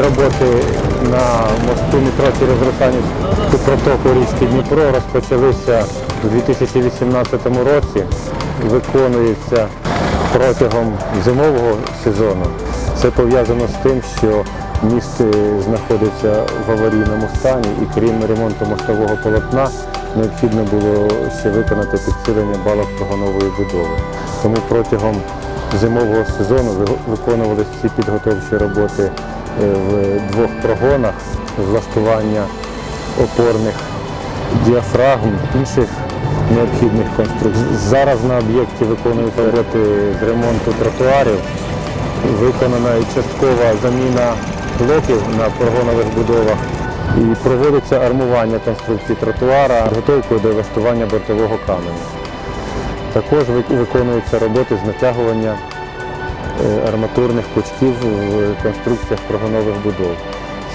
роботи на мосту метро через Русанівську протоку річки Дніпро розпочалися у 2018 році. Виконується протягом зимового сезону. Це пов'язано з тим, що міст е, знаходиться в аварійному стані і крім ремонту мостового полотна необхідно було ще виконати підсилення балок прогонової будови. Тому протягом зимового сезону ви- виконувалися ці підготовчі роботи в двох прогонах, влаштування опорних діафрагм, інших необхідних конструкцій. Зараз на об'єкті виконуються роботи з ремонту тротуарів. Виконана і часткова заміна блоків на прогонових будовах і проводиться армування конструкції тротуара, підготовкою до влаштування бортового каменю. Також виконуються роботи з натягування е, арматурних пучків в конструкціях прогонових будов.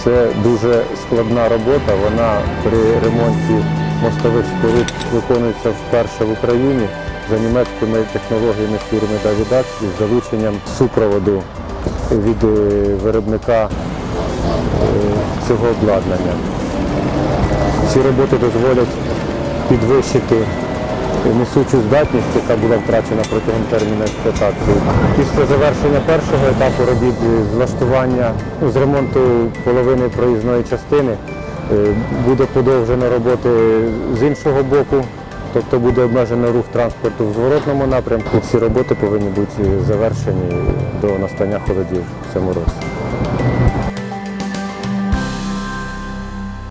Це дуже складна робота. Вона при ремонті мостових споруд виконується вперше в Україні за німецькими технологіями фірми Davidax із залученням супроводу від е, виробника е, цього обладнання. Ці роботи дозволять підвищити несучу здатність, яка була втрачена протягом терміну експлуатації. Після завершення першого етапу робіт з влаштування ну, з ремонту половини проїзної частини е, буде подовжено роботи з іншого боку, тобто буде обмежено рух транспорту в зворотному напрямку. Ці роботи повинні бути завершені до настання холодів в цьому році.